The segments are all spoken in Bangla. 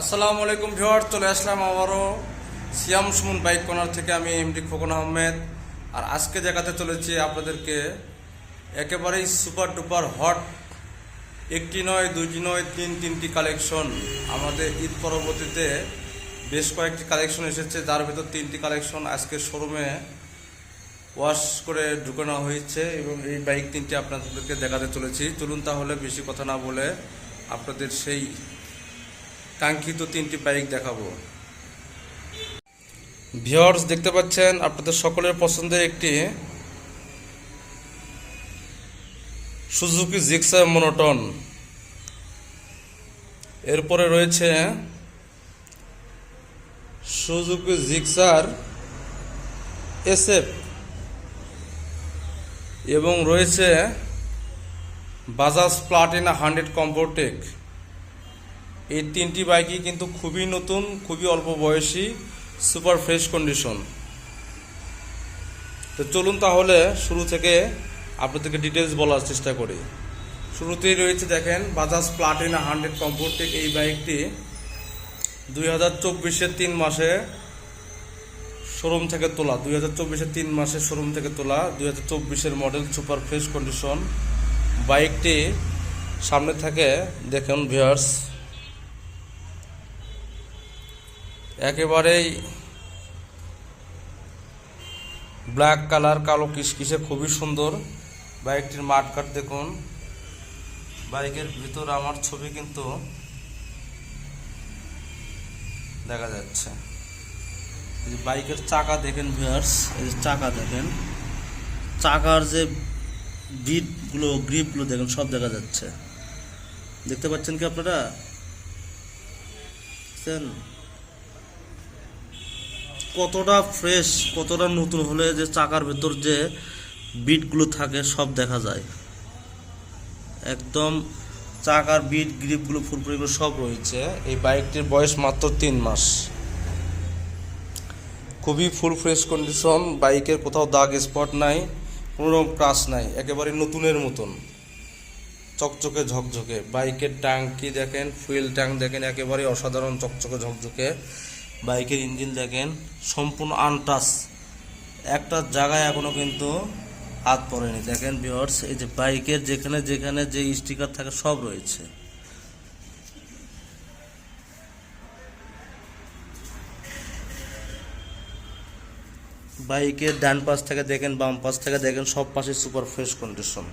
আসসালামু আলাইকুম ভিওয়ার চলে আসলাম আবারও সিয়াম সুমন বাইক কর্নার থেকে, আমি এমডি খোকন আহমেদ। আর আজকে দেখাতে চলেছি আপনাদেরকে একেবারেই সুপার ডুপার হট একটি নয়, দুইটি নয়, তিন, তিনটি কালেকশন। আমাদের ঈদ পরবর্তীতে বেশ কয়েকটি কালেকশন এসেছে, যার ভেতর তিনটি কালেকশন আজকে শোরুমে ওয়াশ করে ঢুকানো হয়েছে এবং এই বাইক তিনটি আপনাদেরকে দেখাতে চলেছি। চলুন তাহলে বেশি কথা না বলে আপনাদের সেই কাঙ্ক্ষিত তিনটি বাইক দেখাবো। ভিওর্স দেখতে পাচ্ছেন, আপনাদের সকলের পছন্দের একটি সুজুকি জিক্সা মনোটন। এরপরে রয়েছে সুজুকি জিক্সার এসএফ এবং রয়েছে বাজাজ প্লাটিনা হান্ড্রেড কম্পোর্টেক এই তিনটি বাইকই কিন্তু খুবই নতুন, খুবই অল্প বয়সী, সুপার ফ্রেশ কন্ডিশন। তো চলুন তাহলে শুরু থেকে আপনাদেরকে ডিটেলস বলার চেষ্টা করি। শুরুতেই রয়েছে দেখেন বাজাজ প্লাটিনা হান্ড্রেড কম্পোর্টেক এই বাইকটি। দুই হাজার চব্বিশের তিন মাসে শোরুম থেকে তোলা, দুই হাজার চব্বিশের তিন মাসে শোরুম থেকে তোলা, দুই হাজার চব্বিশের মডেল সুপার ফ্রেশ কন্ডিশন বাইকটি সামনে থাকে দেখুন ভিউয়ার্স একেবারেই ব্ল্যাক কালার কালো কিসকিসে খুবই সুন্দর। বাইকটির মাঠকাট দেখুন। বাইকের ভিতর আমার ছবি কিন্তু দেখা যাচ্ছে। বাইকের চাকা দেখেন ভিউয়ার্স এই যে চাকা দেখেন। চাকার যে বিটগুলো গ্রিপগুলো দেখেন, সব দেখা যাচ্ছে। দেখতে পাচ্ছেন কি আপনারা? কতটা ফ্রেশ কতটা নতুন হলে যে চাকার ভেতর যে বিটগুলো থাকে সব দেখা যায়। একদম চাকার বিট গ্রিপগুলো ফুলফুলিগুলো সব রয়েছে। এই বাইকটির বয়স মাত্র তিন মাস। খুবই ফুল ফ্রেশ কন্ডিশন বাইকের কোথাও দাগ স্পট নাই, কোনো ক্রাশ নাই, একেবারে নতুনের মতন। চকচকে ঝকঝকে, বাইকের ট্যাঙ্কি দেখেন ফুয়েল ট্যাঙ্ক দেখেন, একেবারে অসাধারণ চকচকে ঝকঝকে। বাইকের ইঞ্জিন দেখেন, সম্পূর্ণ আনটাচ একটা জায়গায় এখনও কিন্তু হাত পড়েনি। দেখেন ভিওর্স এই যে বাইকের যেখানে যেখানে যে স্টিকার থাকে সব রয়েছে। বাইকের ডান পাশ থেকে দেখেন, বাম পাশ থেকে দেখেন, সব পাশে সুপার ফ্রেশ কন্ডিশন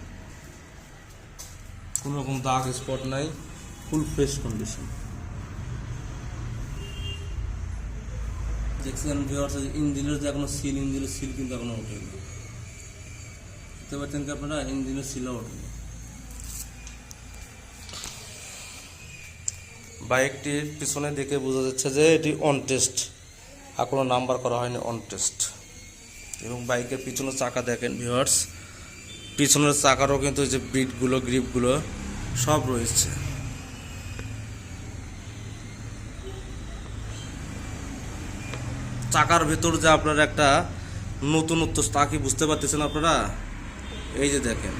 কোনো রকম দাগ স্পট নাই ফুল ফ্রেশ কন্ডিশন দেখছেন ভিওর্স ইঞ্জিনের যে এখনও সিল ইঞ্জিনের সিল কিন্তু এখনও ওঠেনি দেখতে পাচ্ছেন কি আপনারা? ইঞ্জিনের সিলও ওঠেনি বাইকটির পিছনে দেখে বোঝা যাচ্ছে যে এটি অন টেস্ট আর কোনো নাম্বার করা হয়নি অন টেস্ট এবং বাইকের পিছনে চাকা দেখেন ভিওয়ার্স পিছনের চাকারও কিন্তু যে বিটগুলো গ্রিপগুলো সব রয়েছে। চাকার ভেতর যে আপনার একটা নতুনত্ব, তা কি বুঝতে পারতেছেন আপনারা? এই যে দেখেন,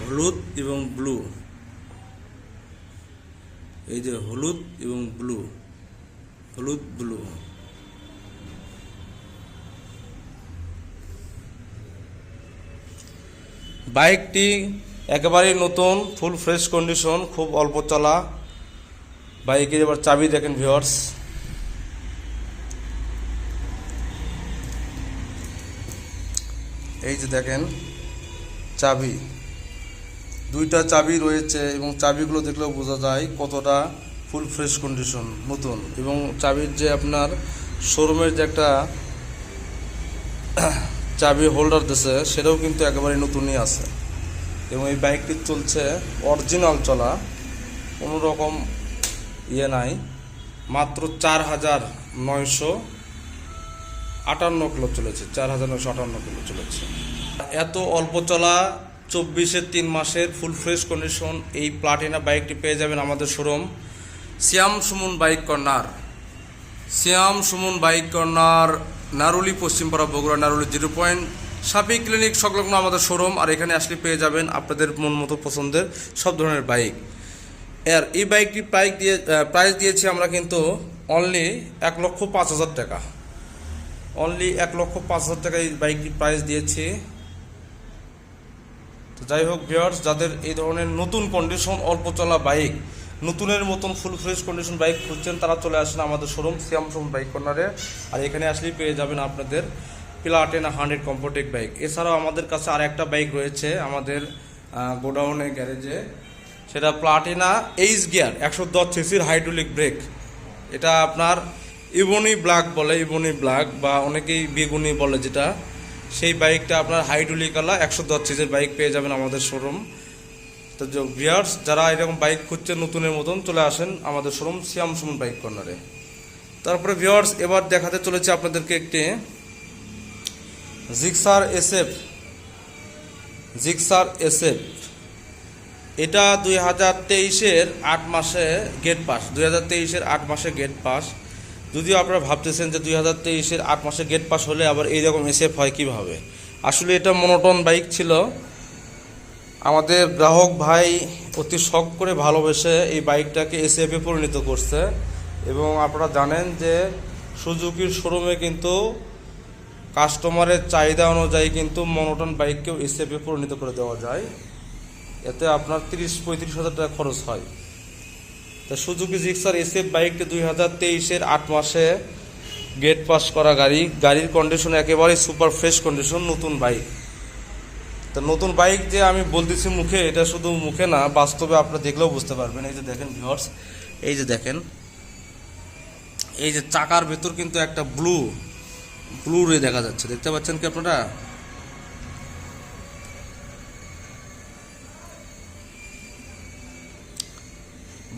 হলুদ এবং ব্লু। এই যে হলুদ এবং ব্লু, হলুদ, ব্লু। বাইকটি একেবারেই নতুন ফুল ফ্রেশ কন্ডিশন খুব অল্প চলা। বাইকের এবার চাবি দেখেন ভিওর্স যে দেখেন, চাবি। দুইটা চাবি রয়েছে এবং চাবিগুলো দেখলেও বোঝা যায় কতটা ফুল ফ্রেশ কন্ডিশন নতুন। এবং চাবির যে আপনার শোরুমের যে একটা চাবি হোল্ডার দিছে, সেটাও কিন্তু একেবারে নতুনই আছে। এবং এই বাইকটি চলছে অরিজিনাল চলা, কোনো রকম ইয়ে নাই, মাত্র চার হাজার নয়শো আটান্ন কিলো চলেছে, চার হাজার নয়শো আটান্ন কিলো চলেছে। এত অল্প চলা, চব্বিশের তিন মাসের ফুল ফ্রেশ কন্ডিশন এই প্লাটিনা বাইকটি পেয়ে যাবেন আমাদের showroom Shyam Suman bike corner Shyam Suman bike corner Naruli Paschimpara Bogura Naruli zero point. সাপি clinic সংলগ্ন আমাদের শোরুম আর এখানে আসলে পেয়ে যাবেন আপনাদের মন মতো পছন্দের সব ধরনের বাইক এর, এই বাইকটি প্রাইস দিয়ে প্রাইস দিয়েছি আমরা কিন্তু অনলি এক লক্ষ পাঁচ হাজার টাকা। অনলি এক লক্ষ পাঁচ হাজার টাকা এই বাইকটির প্রাইস দিয়েছি। তো যাই হোক ভিওর্স যাদের এই ধরনের নতুন কন্ডিশন অল্প চলা বাইক নতুনের মতন ফুল ফ্রেশ কন্ডিশন বাইক খুঁজছেন, তারা চলে আসেন আমাদের শোরুম সিয়াম শোরুম বাইক কর্নারে আর এখানে আসলেই পেয়ে যাবেন আপনাদের প্লাটেনা হান্ড্রেড কম্পোটেক বাইক এছাড়াও আমাদের কাছে আর একটা বাইক রয়েছে আমাদের গোডাউনে গ্যারেজে। সেটা প্লাটিনা এইচ গিয়ার একশো দশ সিসির হাইড্রোলিক ব্রেক এটা আপনার ইবনি ব্ল্যাক বলে, ইবনি ব্ল্যাক বা অনেকেই বেগুনি বলে যেটা। সেই বাইকটা আপনার হাইড্রোলিকালা একশো দশ সিসির বাইক পেয়ে যাবেন আমাদের শোরুম। তো ভিয়ার্স যারা এরকম বাইক খুঁজছে নতুনের মতন, চলে আসেন আমাদের শোরুম সিয়াম সুমন বাইক কর্নারে। তারপরে ভিওয়ার্স এবার দেখাতে চলেছে আপনাদেরকে একটি জিক্সার এসএফ। Gixxer SF. এটা দুই হাজার তেইশের আট মাসে গেট পাস দুই হাজার তেইশের আট মাসে গেট পাস যদিও আপনারা ভাবতেছেন যে দুই হাজার তেইশের আট মাসে গেট পাস হলে আবার এইরকম এসএফ হয় কীভাবে? আসলে এটা মনোটন বাইক ছিল। আমাদের গ্রাহক ভাই অতি শখ করে ভালোবেসে এই বাইকটাকে এসএফে পরিণত করছে এবং আপনারা জানেন যে সুজুকির শোরুমে কিন্তু কাস্টমারের চাহিদা অনুযায়ী কিন্তু মনোটন বাইককেও এসএফে পরিণত করে দেওয়া যায়। এতে আপনার তিরিশ পঁয়ত্রিশ হাজার টাকা খরচ হয়। তা সুজুকি জিক্সার এসএফ বাইকটি দুই হাজার তেইশের আট মাসে গেট পাস করা গাড়ি। গাড়ির কন্ডিশন একেবারেই সুপার ফ্রেশ কন্ডিশন নতুন বাইক তা নতুন বাইক যে আমি বলতেছি মুখে, এটা শুধু মুখে না, বাস্তবে আপনারা দেখলেও বুঝতে পারবেন। এই যে দেখেন ভিউয়ার্স এই যে দেখেন, এই যে চাকার ভেতর কিন্তু একটা ব্লু ব্লু রে দেখা যাচ্ছে। দেখতে পাচ্ছেন কি আপনারা?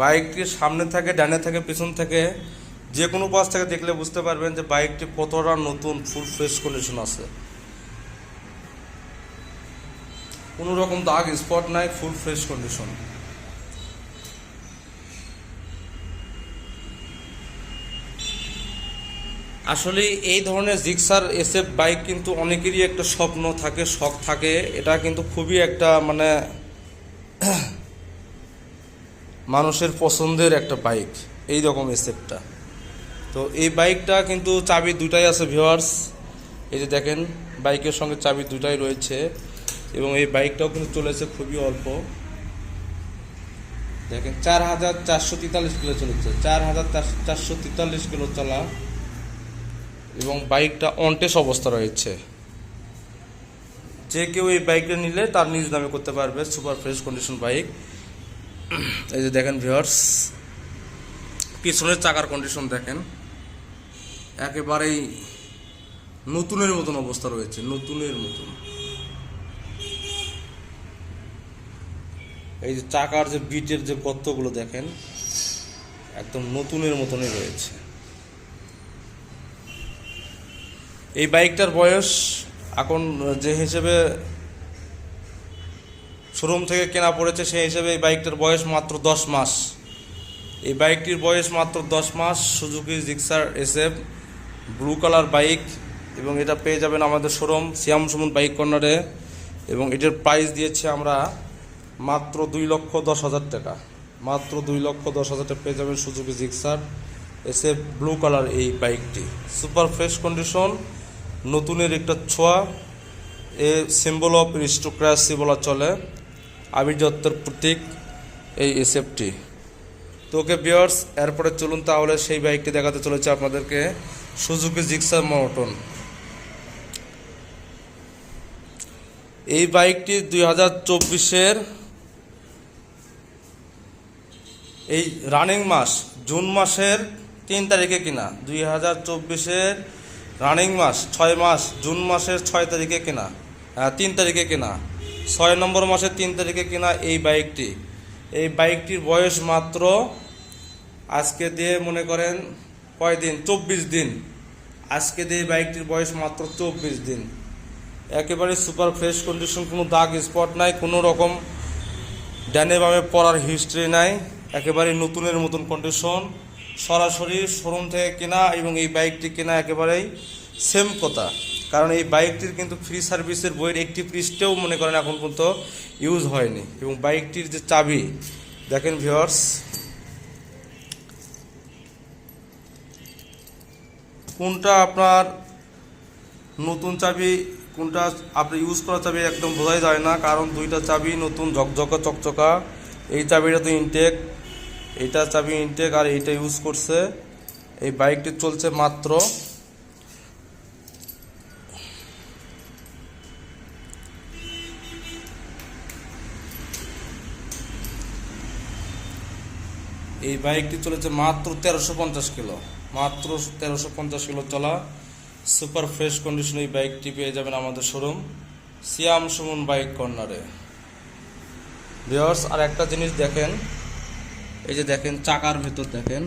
বাইকটির সামনে থাকে, ডানে থাকে, পিছন থেকে যে কোনো পাশ থেকে দেখলে বুঝতে পারবেন যে বাইকটি কতটা নতুন ফুল ফ্রেশ কন্ডিশন আছে। কোনো রকম দাগ স্পট নাই ফুল ফ্রেশ কন্ডিশন আসলে এই ধরনের জিক্সার, এসএফ বাইক কিন্তু অনেকেরই একটা স্বপ্ন থাকে, শখ থাকে। এটা কিন্তু খুবই একটা মানে মানুষের পছন্দের একটা বাইক এই রকম এসএফটা তো এই বাইকটা কিন্তু চাবি দুটাই আছে ভিওয়ার্স এই যে দেখেন বাইকের সঙ্গে চাবি দুটাই রয়েছে এবং এই বাইকটাও কিন্তু চলেছে খুবই অল্প। দেখেন, চার হাজার চারশো তেতাল্লিশ কিলো চলেছে, চার হাজার চারশো তেতাল্লিশ কিলো চলা এবং বাইকটা অনটেস অবস্থা রয়েছে। যে কেউ এই বাইকটা নিলে তার নিজ নামে করতে পারবে সুপার ফ্রেশ কন্ডিশন বাইক এই যে দেখেন ভিওর্স পিছনের চাকার কন্ডিশন দেখেন। একেবারেই নতুনের মতন অবস্থা রয়েছে, নতুনের মতন। এই যে চাকার যে বিটের যে গর্তগুলো দেখেন, একদম নতুনের মতনই রয়েছে। এই বাইকটার বয়স এখন যে হিসেবে শোরুম থেকে কেনা পড়েছে সেই হিসেবে এই বাইকটার বয়স মাত্র দশ মাস। এই বাইকটির বয়স মাত্র দশ মাস, Suzuki, Gixxer, SF, blue colour bike এবং এটা পেয়ে যাবেন আমাদের শোরুম শ্যাম সুমন বাইক কর্নারে এবং এটার প্রাইস দিয়েছি আমরা মাত্র দুই লক্ষ দশ হাজার টাকা। মাত্র দুই লক্ষ দশ হাজার টাকা পেয়ে যাবেন Suzuki, Gixxer, SF, blue colour এই বাইকটি। সুপার ফ্রেশ কন্ডিশন, নতুনের একটা ছোঁয়া, এ সিম্বল অফ রিস্টোক্রাসি বলা চলে। আভিজাত্যের প্রতীক এই এসএফটি। তো ওকে বিয়ার্স এরপরে চলুন তাহলে সেই বাইকটি দেখাতে চলেছে আপনাদেরকে সুজুকি জিক্সার মনোটন। এই বাইকটি দুই হাজার চব্বিশের এই রানিং মাস জুন মাসের তিন তারিখে কিনা দুই হাজার চব্বিশের রানিং মাস ছয় মাস জুন মাসের ছয় তারিখে কেনা আহ, তিন তারিখে কেনা। ছয় নম্বর মাসের তিন তারিখে কেনা এই বাইকটি। এই বাইকটির বয়স মাত্র আজকে দিয়ে মনে করেন কয় দিন? চব্বিশ দিন। আজকে দিয়ে বাইকটির বয়স মাত্র চব্বিশ দিন। একেবারে সুপার ফ্রেশ কন্ডিশন, কোনো দাগ স্পট নাই, কোনো রকম ডানে বামে পড়ার হিস্ট্রি নাই, একেবারে নতুনের মতন কন্ডিশন। সরাসরি শোরুম থেকে কেনা এবং এই বাইকটি কেনা একেবারেই সেম কথা। কারণ এই বাইকটির কিন্তু ফ্রি সার্ভিসের বইয়ের একটি পৃষ্ঠেও মনে করেন এখন পর্যন্ত ইউজ হয়নি। এবং বাইকটির যে চাবি, দেখেন ভিউয়ার্স কোনটা আপনার নতুন চাবি, কোনটা আপনি ইউজ করা চাবি একদম বোঝাই যায় না, কারণ দুইটা চাবি নতুন, ঝকঝকা, চকচকা। এই চাবিটা তো ইনটেক এইটা চাবি ইনটেক আর এইটা ইউজ করছে। এই বাইকটি চলছে মাত্র এই বাইকটি চলেছে মাত্র তেরোশো পঞ্চাশ কিলো। মাত্র তেরোশো পঞ্চাশ কিলো চলা। সুপার ফ্রেশ কন্ডিশনে এই বাইকটি পেয়ে যাবেন আমাদের শোরুম, সিয়াম সুমন বাইক কর্নারে। ভিওর্স আর একটা জিনিস দেখেন, এই যে দেখেন, চাকার ভেতর দেখেন,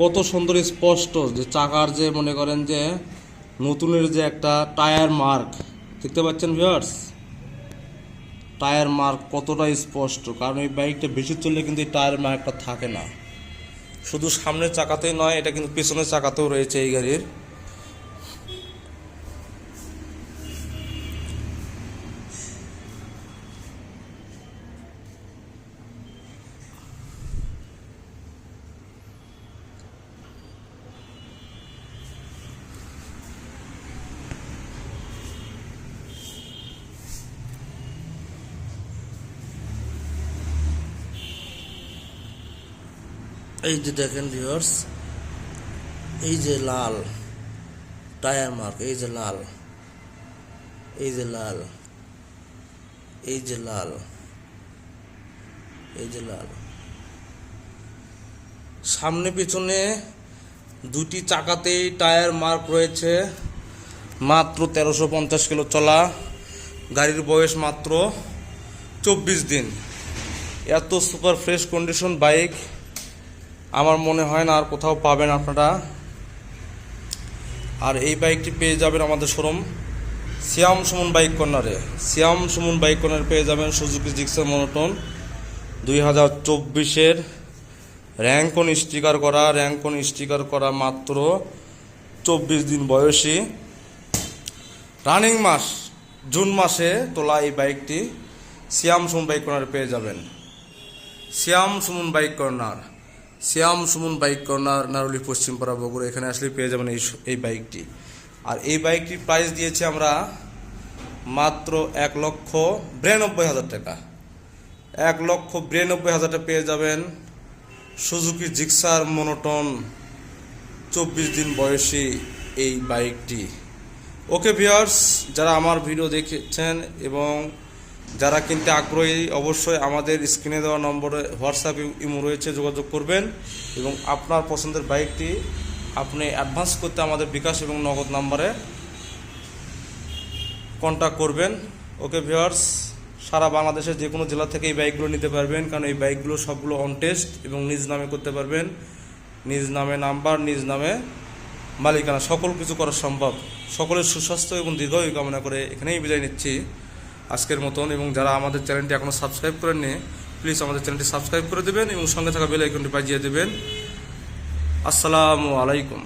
কত সুন্দর স্পষ্ট যে চাকার যে মনে করেন যে নতুনের যে একটা টায়ার মার্ক। দেখতে পাচ্ছেন ভিওর্স টায়ার মার্ক কতটা স্পষ্ট? কারণ এই বাইকটা বেশি চললে কিন্তু এই টায়ার মার্কটা থাকে না। শুধু সামনের চাকাতেই নয়, এটা কিন্তু পেছনের চাকাতেও রয়েছে এই গাড়ির। এই যে দেখেন ভিউয়ার্স এই যে লাল টায়ার মার্ক এই যে লাল, এই যে লাল, এই যে লাল, এই যে লাল। সামনে পিছনে দুটি চাকাতেই টায়ার মার্ক রয়েছে, মাত্র তেরোশো পঞ্চাশ কিলো চলা, গাড়ির বয়স মাত্র চব্বিশ দিন। এত সুপার ফ্রেশ কন্ডিশন বাইক আমার মনে হয় না আর কোথাও পাবেন আপনারা। আর এই বাইকটি পেয়ে যাবেন আমাদের শোরুম সিয়াম সুমন বাইক কর্নারে সিয়াম সুমন বাইক কর্নারে পেয়ে যাবেন সুজুকি জিক্সার মনোটন দুই হাজার চব্বিশের র্যাঙ্কন স্টিকার করা র্যাঙ্কন স্টিকার করা মাত্র চব্বিশ দিন বয়সী। রানিং মাস, জুন মাসে তোলা এই বাইকটি সিয়াম সুমন বাইক কর্নারে পেয়ে যাবেন। Shyam Suman bike corner Shyam Suman bike corner Naruli Paschimpara Bogura, এখানে আসলে পেয়ে যাবেন এই এই বাইকটি। আর এই বাইকটির প্রাইস দিয়েছি আমরা মাত্র এক লক্ষ বিরানব্বই হাজার টাকা। এক লক্ষ বিরানব্বই হাজার টাকা পেয়ে যাবেন সুজুকি জিক্সার মনোটন চব্বিশ দিন বয়সী এই বাইকটি। ওকে ভিউয়ার্স, যারা আমার ভিডিও দেখেছেন এবং যারা কিনতে আগ্রহী, অবশ্যই আমাদের স্ক্রিনে দেওয়া নম্বরে হোয়াটসঅ্যাপ ইমো রয়েছে, যোগাযোগ করবেন। এবং আপনার পছন্দের বাইকটি আপনি অ্যাডভান্স করতে আমাদের বিকাশ এবং নগদ নাম্বারে কন্ট্যাক্ট করবেন। ওকে ভিওয়ার্স সারা বাংলাদেশের যে কোনো জেলা থেকে এই বাইকগুলো নিতে পারবেন, কারণ এই বাইকগুলো সবগুলো অন টেস্ট এবং নিজ নামে করতে পারবেন। নিজ নামে নাম্বার নিজ নামে মালিকানা, সকল কিছু করা সম্ভব। সকলের সুস্বাস্থ্য এবং দীর্ঘায়ু কামনা করে এখানেই বিদায় নিচ্ছি। আজকের মতন এবং যারা আমাদের চ্যানেলটি এখনও সাবস্ক্রাইব করেননি প্লিজ আমাদের চ্যানেলটি সাবস্ক্রাইব করে দেবেন এবং সঙ্গে থাকা বেল আইকনটি বাজিয়ে দেবেন। আসসালামু আলাইকুম।